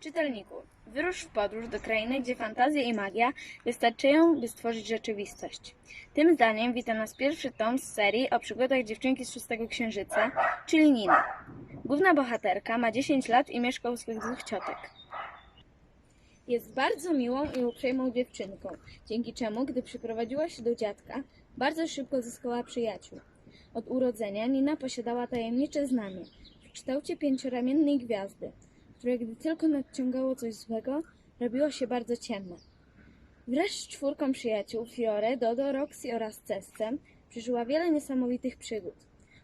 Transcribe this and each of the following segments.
Czytelniku, wyrusz w podróż do krainy, gdzie fantazja i magia wystarczają, by stworzyć rzeczywistość. Tym zdaniem wita nas pierwszy tom z serii o przygodach dziewczynki z szóstego księżyca, czyli Nina. Główna bohaterka ma 10 lat i mieszka u swych dwóch ciotek. Jest bardzo miłą i uprzejmą dziewczynką, dzięki czemu, gdy przyprowadziła się do dziadka, bardzo szybko zyskała przyjaciół. Od urodzenia Nina posiadała tajemnicze znamie w kształcie pięcioramiennej gwiazdy, które gdy tylko nadciągało coś złego, robiło się bardzo ciemne. Wraz z czwórką przyjaciół, Fiore, Dodo, Roxy oraz Cescem, przeżyła wiele niesamowitych przygód.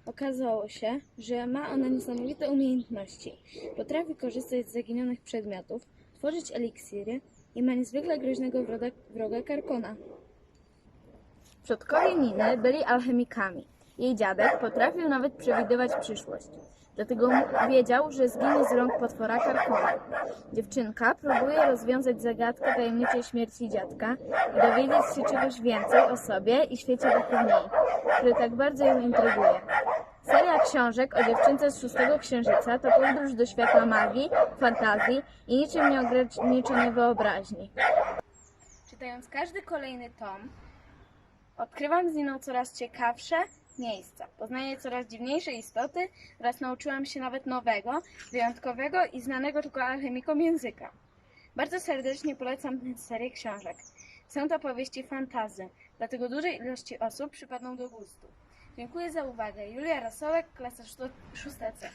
Okazało się, że ma ona niesamowite umiejętności. Potrafi korzystać z zaginionych przedmiotów, tworzyć eliksiry i ma niezwykle groźnego wroga, wroga Karkona. Przodkowie Niny byli alchemikami. Jej dziadek potrafił nawet przewidywać przyszłość. Dlatego wiedział, że zginie z rąk potwora Karkona. Dziewczynka próbuje rozwiązać zagadkę tajemniczej śmierci dziadka i dowiedzieć się czegoś więcej o sobie i świecie wokół niej, który tak bardzo ją intryguje. Seria książek o dziewczynce z szóstego księżyca to podróż do świata magii, fantazji i niczym nieograniczonej wyobraźni. Czytając każdy kolejny tom, odkrywam z niną coraz ciekawsze miejsca. Poznaję coraz dziwniejsze istoty oraz nauczyłam się nawet nowego, wyjątkowego i znanego tylko alchemikom języka. Bardzo serdecznie polecam tę serię książek. Są to powieści fantazy, dlatego dużej ilości osób przypadną do gustu. Dziękuję za uwagę. Julia Rosołek, klasa 6C.